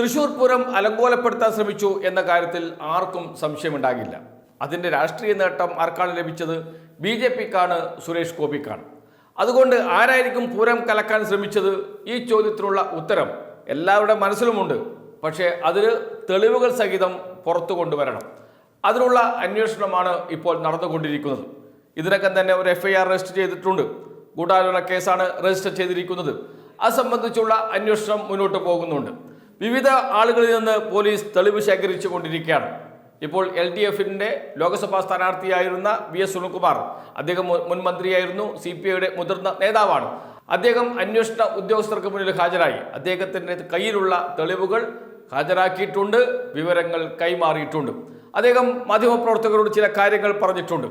തൃശൂർ പൂരം അലങ്കോലപ്പെടുത്താൻ ശ്രമിച്ചു എന്ന കാര്യത്തിൽ ആർക്കും സംശയമുണ്ടാകില്ല. അതിന്റെ രാഷ്ട്രീയ നേട്ടം ആർക്കാണ് ലഭിച്ചത്? ബി ജെ പിക്കാണ് സുരേഷ് ഗോപിക്കാണ്. അതുകൊണ്ട് ആരായിരിക്കും പൂരം കലക്കാൻ ശ്രമിച്ചത്? ഈ ചോദ്യത്തിനുള്ള ഉത്തരം എല്ലാവരുടെ മനസ്സിലുമുണ്ട്. പക്ഷേ അതിന് തെളിവുകൾ സഹിതം പുറത്തു കൊണ്ടുവരണം. അതിനുള്ള അന്വേഷണമാണ് ഇപ്പോൾ നടന്നുകൊണ്ടിരിക്കുന്നത്. ഇതിനകം തന്നെ ഒരു എഫ്ഐആർ രജിസ്റ്റർ ചെയ്തിട്ടുണ്ട്. ഗൂഢാലോചന കേസാണ് രജിസ്റ്റർ ചെയ്തിരിക്കുന്നത്. അത് സംബന്ധിച്ചുള്ള അന്വേഷണം മുന്നോട്ട് പോകുന്നുണ്ട്. വിവിധ ആളുകളിൽ നിന്ന് പോലീസ് തെളിവ് ശേഖരിച്ചു കൊണ്ടിരിക്കുകയാണ് ഇപ്പോൾ എൽ ഡി എഫിന്റെ ലോക്സഭാ സ്ഥാനാർത്ഥിയായിരുന്ന വി എസ് സുനിൽകുമാർ അദ്ദേഹം മുൻ മന്ത്രിയായിരുന്നു സി പി ഐയുടെ മുതിർന്ന നേതാവാണ്. അദ്ദേഹം അന്വേഷണ ഉദ്യോഗസ്ഥർക്ക് മുന്നിൽ ഹാജരായി. അദ്ദേഹത്തിന്റെ കയ്യിലുള്ള തെളിവുകൾ ഹാജരാക്കിയിട്ടുണ്ട് വിവരങ്ങൾ കൈമാറിയിട്ടുണ്ട്. അദ്ദേഹം മാധ്യമപ്രവർത്തകരോട് ചില കാര്യങ്ങൾ പറഞ്ഞിട്ടുണ്ട്.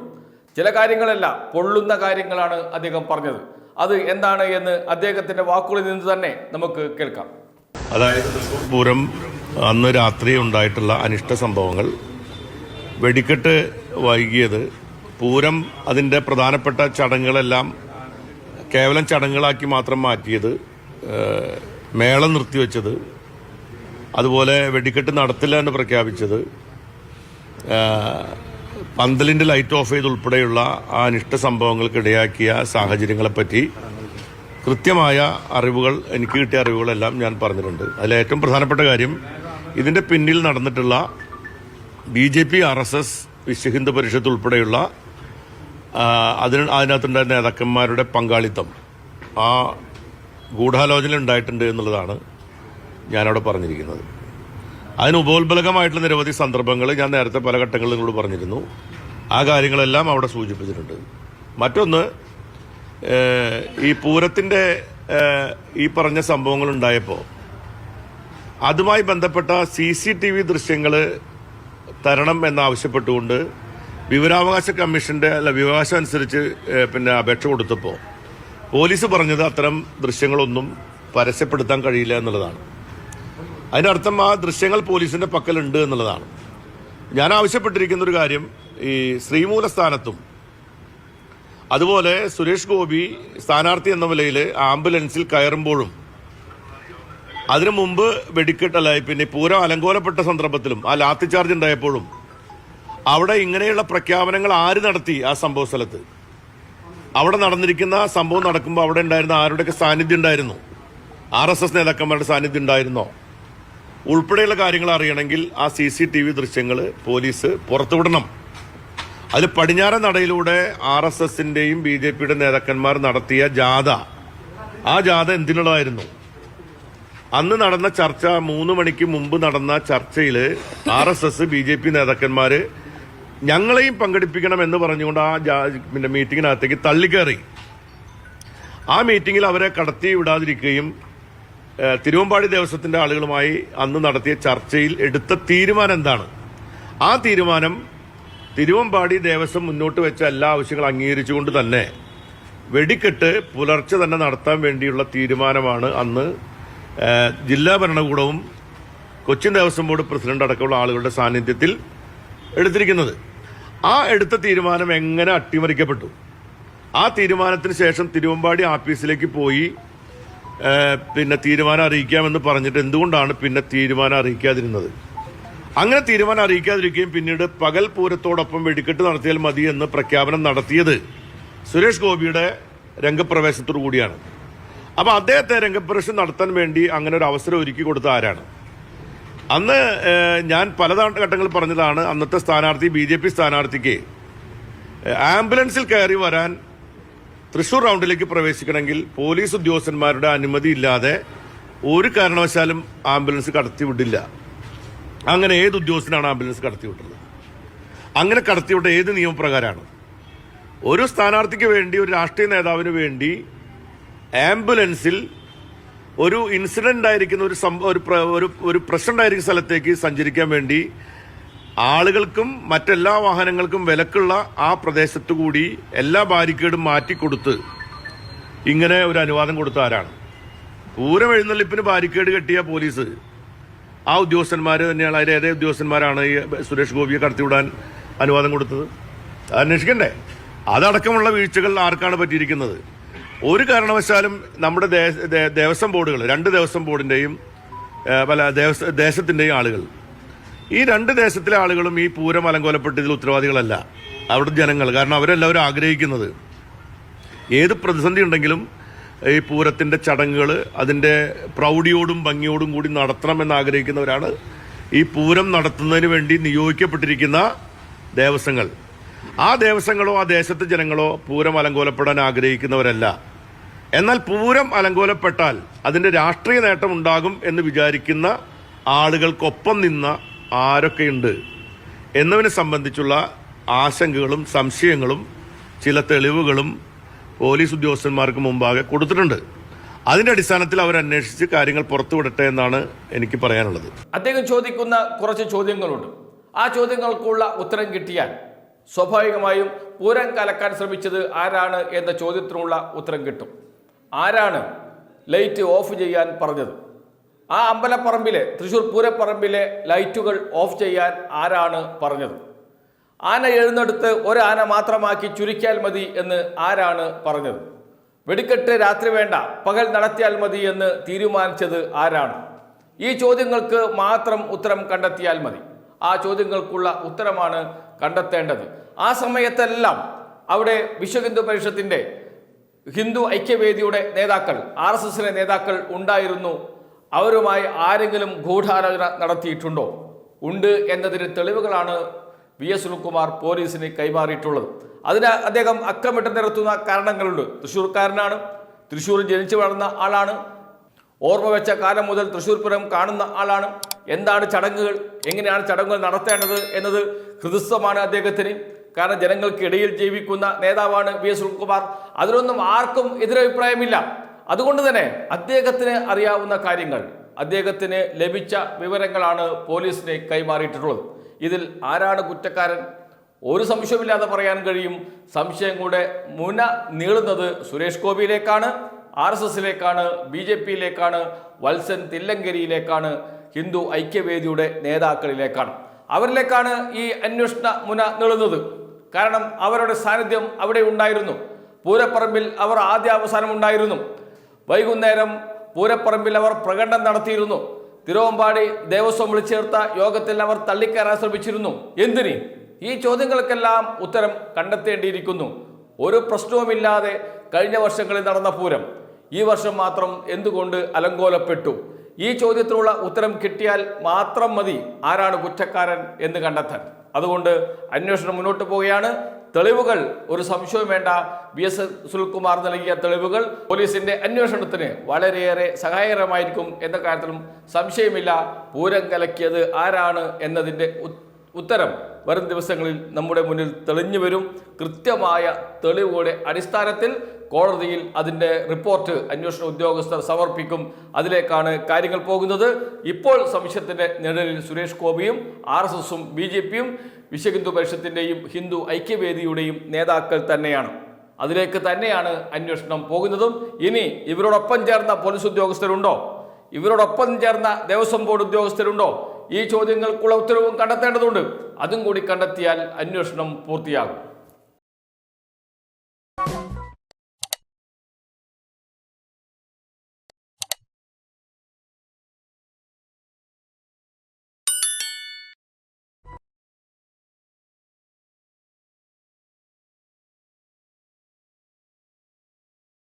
ചില കാര്യങ്ങളല്ല പൊള്ളുന്ന കാര്യങ്ങളാണ് അദ്ദേഹം പറഞ്ഞത്. അത് എന്താണ് എന്ന് അദ്ദേഹത്തിന്റെ വാക്കുകളിൽ നിന്ന് തന്നെ നമുക്ക് കേൾക്കാം. അതായത് പൂരം അന്ന് രാത്രി ഉണ്ടായിട്ടുള്ള അനിഷ്ട സംഭവങ്ങൾ. വെടിക്കെട്ട് വൈകിയത് പൂരം അതിന്റെ പ്രധാനപ്പെട്ട ചടങ്ങുകളെല്ലാം കേവലം ചടങ്ങുകളാക്കി മാത്രം മാറ്റിയത് മേളം നിർത്തിവെച്ചത് അതുപോലെ വെടിക്കെട്ട് നടത്തില്ല എന്ന് പ്രഖ്യാപിച്ചത് പന്തലിന്റെ ലൈറ്റ് ഓഫ് ചെയ്തുൾപ്പെടെയുള്ള ആ അനിഷ്ട സംഭവങ്ങൾക്ക് ഇടയാക്കിയ സാഹചര്യങ്ങളെപ്പറ്റി കൃത്യമായ അറിവുകൾ എനിക്ക് കിട്ടിയ അറിവുകളെല്ലാം ഞാൻ പറഞ്ഞിട്ടുണ്ട്. അതിൽ ഏറ്റവും പ്രധാനപ്പെട്ട കാര്യം ഇതിന്റെ പിന്നിൽ നടന്നിട്ടുള്ള B J P R S S Vishwa Hindu Parishad ഉൾപ്പെടെയുള്ള അതിന് അതിനകത്തുണ്ടായ നേതാക്കന്മാരുടെ പങ്കാളിത്തം ആ ഗൂഢാലോചന ഉണ്ടായിട്ടുണ്ട് എന്നുള്ളതാണ് ഞാനവിടെ പറഞ്ഞിരിക്കുന്നത്. അതിന് ഉപോത്ബലകമായിട്ടുള്ള നിരവധി സന്ദർഭങ്ങൾ ഞാൻ നേരത്തെ പല ഘട്ടങ്ങളിലും നിങ്ങളോട് പറഞ്ഞിരുന്നു. ആ കാര്യങ്ങളെല്ലാം അവിടെ സൂചിപ്പിച്ചിട്ടുണ്ട്. മറ്റൊന്ന് ഈ പൂരത്തിന്റെ ഈ പറഞ്ഞ സംഭവങ്ങൾ ഉണ്ടായപ്പോൾ അതുമായി ബന്ധപ്പെട്ട സി സി ടി വി ദൃശ്യങ്ങൾ തരണം എന്നാവശ്യപ്പെട്ടുകൊണ്ട് വിവരാവകാശ കമ്മീഷന്റെ അല്ല വിവകാശം അനുസരിച്ച് പിന്നെ അപേക്ഷ കൊടുത്തപ്പോൾ പോലീസ് പറഞ്ഞത് അത്തരം ദൃശ്യങ്ങളൊന്നും പരസ്യപ്പെടുത്താൻ കഴിയില്ല എന്നുള്ളതാണ്. അതിനർത്ഥം ആ ദൃശ്യങ്ങൾ പോലീസിന്റെ പക്കലുണ്ട് എന്നുള്ളതാണ്. ഞാൻ ആവശ്യപ്പെട്ടിരിക്കുന്ന ഒരു കാര്യം ഈ ശ്രീമൂല സ്ഥാനത്തും അതുപോലെ സുരേഷ് ഗോപി സ്ഥാനാർത്ഥി എന്ന നിലയിൽ ആംബുലൻസിൽ കയറുമ്പോഴും അതിനു മുമ്പ് വെടിക്കെട്ടല്ല പിന്നെ പൂരം അലങ്കോലപ്പെട്ട സന്ദർഭത്തിലും ആ ലാത്തി ചാർജ് ഉണ്ടായപ്പോഴും അവിടെ ഇങ്ങനെയുള്ള പ്രഖ്യാപനങ്ങൾ ആര് നടത്തി ആ സംഭവ സ്ഥലത്ത്? അവിടെ നടന്നിരിക്കുന്ന സംഭവം നടക്കുമ്പോൾ അവിടെ ഉണ്ടായിരുന്ന ആരുടെയൊക്കെ സാന്നിധ്യം ഉണ്ടായിരുന്നു? ആർ എസ് എസ് നേതാക്കന്മാരുടെ സാന്നിധ്യം ഉണ്ടായിരുന്നോ? ഉൾപ്പെടെയുള്ള കാര്യങ്ങൾ അറിയണമെങ്കിൽ ആ സി സി ടി വി ദൃശ്യങ്ങൾ പോലീസ് പുറത്തുവിടണം. അതിൽ പടിഞ്ഞാറൻ നടയിലൂടെ ആർ എസ് എസിന്റെയും ബി ജെ പിയുടെ നേതാക്കന്മാർ നടത്തിയ ജാഥ. ആ ജാഥ എന്തിനുള്ളതായിരുന്നു? അന്ന് നടന്ന ചർച്ച മൂന്ന് മണിക്ക് മുമ്പ് നടന്ന ചർച്ചയിൽ R S S B J P നേതാക്കന്മാര് ഞങ്ങളെയും പങ്കെടുപ്പിക്കണം എന്ന് പറഞ്ഞുകൊണ്ട് ആ പിന്നെ മീറ്റിങ്ങിനകത്തേക്ക് തള്ളിക്കയറി ആ മീറ്റിങ്ങിൽ അവരെ കടത്തി വിടാതിരിക്കുകയും തിരുവമ്പാടി ദേവസ്വത്തിന്റെ ആളുകളുമായി അന്ന് നടത്തിയ ചർച്ചയിൽ എടുത്ത തീരുമാനം എന്താണ്? ആ തീരുമാനം തിരുവമ്പാടി ദേവസ്വം മുന്നോട്ട് വെച്ച എല്ലാ ആവശ്യങ്ങളും അംഗീകരിച്ചുകൊണ്ട് തന്നെ വെടിക്കെട്ട് പുലർച്ചെ തന്നെ നടത്താൻ വേണ്ടിയുള്ള തീരുമാനമാണ് അന്ന് ജില്ലാ ഭരണകൂടവും കൊച്ചിൻ ദേവസ്വം ബോർഡ് പ്രസിഡന്റ് അടക്കമുള്ള ആളുകളുടെ സാന്നിധ്യത്തിൽ എടുത്തിരിക്കുന്നത്. ആ എടുത്ത തീരുമാനം എങ്ങനെ അട്ടിമറിക്കപ്പെട്ടു? ആ തീരുമാനത്തിന് ശേഷം തിരുവമ്പാടി ആഫീസിലേക്ക് പോയി പിന്നെ തീരുമാനം അറിയിക്കാമെന്ന് പറഞ്ഞിട്ട് എന്തുകൊണ്ടാണ് പിന്നെ തീരുമാനം അറിയിക്കാതിരുന്നത്? അങ്ങനെ തീരുമാനം അറിയിക്കാതിരിക്കുകയും പിന്നീട് പകൽ പൂരത്തോടൊപ്പം വെടിക്കെട്ട് നടത്തിയാൽ മതി എന്ന് പ്രഖ്യാപനം നടത്തിയത് സുരേഷ് ഗോപിയുടെ രംഗപ്രവേശത്തോടു കൂടിയാണ്. അപ്പോൾ അദ്ദേഹത്തെ രംഗപ്രവേശം നടത്താൻ വേണ്ടി അങ്ങനെ ഒരു അവസരം ഒരുക്കി കൊടുത്ത ആരാണ്? അന്ന് ഞാൻ പല ഘട്ടങ്ങളിൽ പറഞ്ഞതാണ് അന്നത്തെ സ്ഥാനാർത്ഥി ബി ജെ പി സ്ഥാനാർത്ഥിക്ക് ആംബുലൻസിൽ കയറി വരാൻ തൃശൂർ റൗണ്ടിലേക്ക് പ്രവേശിക്കണമെങ്കിൽ പോലീസ് ഉദ്യോഗസ്ഥന്മാരുടെ അനുമതി ഇല്ലാതെ ഒരു കാരണവശാലും ആംബുലൻസ് കടത്തിവിടില്ല. അങ്ങനെ ഏത് ഉദ്യോഗസ്ഥനാണ് ആംബുലൻസ് കടത്തിവിട്ടത്? അങ്ങനെ കടത്തിവിട്ട ഏത് നിയമപ്രകാരമാണ്? ഒരു സ്ഥാനാർത്ഥിക്ക് വേണ്ടി ഒരു രാഷ്ട്രീയ നേതാവിന് വേണ്ടി ആംബുലൻസിൽ ഒരു ഇൻസിഡന്റ് ആയിരിക്കുന്ന ഒരു ഒരു ഒരു ഉണ്ടായിരിക്കുന്ന സ്ഥലത്തേക്ക് സഞ്ചരിക്കാൻ വേണ്ടി ആളുകൾക്കും മറ്റെല്ലാ വാഹനങ്ങൾക്കും വിലക്കുള്ള ആ പ്രദേശത്തു കൂടി എല്ലാ ബാരിക്കേഡും മാറ്റിക്കൊടുത്ത് ഇങ്ങനെ ഒരു അനുവാദം കൊടുത്ത ആരാണ്? പൂരം എഴുന്നള്ളിപ്പിന് ബാരിക്കേഡ് കെട്ടിയ പോലീസ്. ആ ഉദ്യോഗസ്ഥന്മാർ തന്നെയാണ് അതിലെ ഏതേ ഉദ്യോഗസ്ഥന്മാരാണ് ഈ സുരേഷ് ഗോപിയെ കടത്തിവിടാൻ അനുവാദം കൊടുത്തത്. അന്വേഷിക്കണ്ടേ? അതടക്കമുള്ള വീഴ്ചകൾ ആർക്കാണ് പറ്റിയിരിക്കുന്നത്? ഒരു കാരണവശാലും നമ്മുടെ ദേവസ്വം ബോർഡുകൾ രണ്ട് ദേവസ്വം ബോർഡിന്റെയും പല ദേവസ്ഥ ദേശത്തിന്റെയും ആളുകൾ. ഈ രണ്ട് ദേശത്തിലെ ആളുകളും ഈ പൂരം അലങ്കോലപ്പെട്ടതിൽ ഉത്തരവാദികളല്ല. അവിടുത്തെ ജനങ്ങൾ. കാരണം അവരെല്ലാവരും ആഗ്രഹിക്കുന്നത് ഏത് പ്രതിസന്ധി ഉണ്ടെങ്കിലും ഈ പൂരത്തിന്റെ ചടങ്ങുകൾ അതിന്റെ പ്രൗഢിയോടും ഭംഗിയോടും കൂടി നടത്തണമെന്ന് ആഗ്രഹിക്കുന്നവരാണ്. ഈ പൂരം നടത്തുന്നതിന് വേണ്ടി നിയോഗിക്കപ്പെട്ടിരിക്കുന്ന ദേവസ്വങ്ങൾ. ആ ദേവസ്വങ്ങളോ ആ ദേശത്തെ ജനങ്ങളോ പൂരം അലങ്കോലപ്പെടാൻ ആഗ്രഹിക്കുന്നവരല്ല. എന്നാൽ പൂരം അലങ്കോലപ്പെട്ടാൽ അതിന്റെ രാഷ്ട്രീയ നേട്ടം ഉണ്ടാകും എന്ന് വിചാരിക്കുന്ന ആളുകൾക്കൊപ്പം നിന്ന ആരൊക്കെയുണ്ട് എന്നതിനെ സംബന്ധിച്ചുള്ള ആശങ്കകളും സംശയങ്ങളും ചില തെളിവുകളും പോലീസ് ഉദ്യോഗസ്ഥന്മാർക്ക് മുമ്പാകെ കൊടുത്തിട്ടുണ്ട്. അതിന്റെ അടിസ്ഥാനത്തിൽ അവർ അന്വേഷിച്ച് കാര്യങ്ങൾ പുറത്തുവിടട്ടെ എന്നാണ് എനിക്ക് പറയാനുള്ളത്. അദ്ദേഹം ചോദിക്കുന്ന കുറച്ച് ചോദ്യങ്ങളുണ്ട്. ആ ചോദ്യങ്ങൾക്കുള്ള ഉത്തരം കിട്ടിയാൽ സ്വാഭാവികമായും പൂരം കലക്കാൻ ശ്രമിച്ചത് ആരാണ് എന്ന ചോദ്യത്തിനുള്ള ഉത്തരം കിട്ടും. ആരാണ് ലൈറ്റ് ഓഫ് ചെയ്യാൻ പറഞ്ഞത്? ആ അമ്പലപ്പറമ്പിലെ തൃശ്ശൂർ പൂരപ്പറമ്പിലെ ലൈറ്റുകൾ ഓഫ് ചെയ്യാൻ ആരാണ് പറഞ്ഞത്? ആന എഴുന്നടുത്ത് ഒരു ആന മാത്രമാക്കി ചുരുക്കിയാൽ മതി എന്ന് ആരാണ് പറഞ്ഞത്? വെടിക്കെട്ട് രാത്രി വേണ്ട പകൽ നടത്തിയാൽ മതി എന്ന് തീരുമാനിച്ചത് ആരാണ്? ഈ ചോദ്യങ്ങൾക്ക് മാത്രം ഉത്തരം കണ്ടെത്തിയാൽ മതി. ആ ചോദ്യങ്ങൾക്കുള്ള ഉത്തരമാണ് കണ്ടെത്തേണ്ടത്. ആ സമയത്തെല്ലാം അവിടെ വിശ്വഹിന്ദു പരിഷത്തിന്റെ ഹിന്ദു ഐക്യവേദിയുടെ നേതാക്കൾ ആർ എസ് എസിലെ നേതാക്കൾ ഉണ്ടായിരുന്നു. അവരുമായി ആരെങ്കിലും ഗൂഢാലോചന നടത്തിയിട്ടുണ്ടോ? ഉണ്ട് എന്നതിന് തെളിവുകളാണ് വി എസ് സുനിൽകുമാർ പോലീസിന് കൈമാറിയിട്ടുള്ളത്. അതിന് അദ്ദേഹം അക്കമിട്ട് നിരത്തുന്ന കാരണങ്ങളുണ്ട്. തൃശ്ശൂർക്കാരനാണ്. തൃശ്ശൂർ ജനിച്ചു വളർന്ന ആളാണ്. ഓർമ്മ വെച്ച കാലം മുതൽ തൃശ്ശൂർ പുരം കാണുന്ന ആളാണ്. എന്താണ് ചടങ്ങുകൾ? എങ്ങനെയാണ് ചടങ്ങുകൾ നടത്തേണ്ടത് എന്നത് ഹൃദയമാണ് അദ്ദേഹത്തിന്. കാരണം ജനങ്ങൾക്കിടയിൽ ജീവിക്കുന്ന നേതാവാണ് വി എസ് സുനിൽകുമാർ. അതിലൊന്നും ആർക്കും എതിരഭിപ്രായമില്ല. അതുകൊണ്ട് തന്നെ അദ്ദേഹത്തിന് അറിയാവുന്ന കാര്യങ്ങൾ. അദ്ദേഹത്തിന് ലഭിച്ച വിവരങ്ങളാണ് പോലീസിനെ കൈമാറിയിട്ടുള്ളത്. ഇതിൽ ആരാണ് കുറ്റക്കാരൻ? ഒരു സംശയമില്ലാതെ പറയാൻ കഴിയും. സംശയം കൂടെ മുന നീളുന്നത് സുരേഷ് ഗോപിയിലേക്കാണ് ആർ എസ് എസിലേക്കാണ് ബി ജെ പിയിലേക്കാണ് വത്സൻ തില്ലങ്കരിയിലേക്കാണ് ഹിന്ദു ഐക്യവേദിയുടെ നേതാക്കളിലേക്കാണ്. അവരിലേക്കാണ് ഈ അന്വേഷണ മുന നീളുന്നത്. കാരണം അവരുടെ സാന്നിധ്യം അവിടെ ഉണ്ടായിരുന്നു. പൂരപ്പറമ്പിൽ അവർ ആദ്യ അവസാനം ഉണ്ടായിരുന്നു. വൈകുന്നേരം പൂരപ്പറമ്പിൽ അവർ പ്രകടനം നടത്തിയിരുന്നു. തിരുവമ്പാടി ദേവസ്വം വിളിച്ചേർത്ത യോഗത്തിൽ അവർ തള്ളിക്കയറാൻ ശ്രമിച്ചിരുന്നു. എന്തിന്? ഈ ചോദ്യങ്ങൾക്കെല്ലാം ഉത്തരം കണ്ടെത്തേണ്ടിയിരിക്കുന്നു. ഒരു പ്രശ്നവുമില്ലാതെ കഴിഞ്ഞ വർഷങ്ങളിൽ നടന്ന പൂരം. ഈ വർഷം മാത്രം എന്തുകൊണ്ട് അലങ്കോലപ്പെട്ടു? ഈ ചോദ്യത്തിനുള്ള ഉത്തരം കിട്ടിയാൽ മാത്രം മതി ആരാണ് കുറ്റക്കാരൻ എന്ന് കണ്ടെത്താൻ. അതുകൊണ്ട് അന്വേഷണം മുന്നോട്ട് പോവുകയാണ്. തെളിവുകൾ ഒരു സംശയവും വേണ്ട. ബി എസ് സുൽകുമാർ നൽകിയ തെളിവുകൾ പോലീസിന്റെ അന്വേഷണത്തിന് വളരെയേറെ സഹായകരമായിരിക്കും എന്ന കാര്യത്തിലും സംശയമില്ല. പൂരം കലക്കിയത് ആരാണ് എന്നതിന്റെ ഉത്തരം വരും ദിവസങ്ങളിൽ നമ്മുടെ മുന്നിൽ തെളിഞ്ഞു വരും. കൃത്യമായ തെളിവുകളുടെ അടിസ്ഥാനത്തിൽ കോടതിയിൽ അതിന്റെ റിപ്പോർട്ട് അന്വേഷണ ഉദ്യോഗസ്ഥർ സമർപ്പിക്കും. അതിലേക്കാണ് കാര്യങ്ങൾ പോകുന്നത്. ഇപ്പോൾ സംശയത്തിന്റെ നിഴലിൽ സുരേഷ് ഗോപിയും ആർ എസ് എസും ബി ജെ പിയും വിശ്വഹിന്ദു പരിഷത്തിന്റെയും ഹിന്ദു ഐക്യവേദിയുടെയും നേതാക്കൾ തന്നെയാണ്. അതിലേക്ക് തന്നെയാണ് അന്വേഷണം പോകുന്നതും. ഇനി ഇവരോടൊപ്പം ചേർന്ന പോലീസ് ഉദ്യോഗസ്ഥരുണ്ടോ? ഇവരോടൊപ്പം ചേർന്ന ദേവസ്വം ബോർഡ് ഉദ്യോഗസ്ഥരുണ്ടോ? ഈ ചോദ്യങ്ങൾക്കുള്ള ഉത്തരവും കണ്ടെത്തേണ്ടതുണ്ട്. അതും കൂടി കണ്ടെത്തിയാൽ അന്വേഷണം പൂർത്തിയാകും.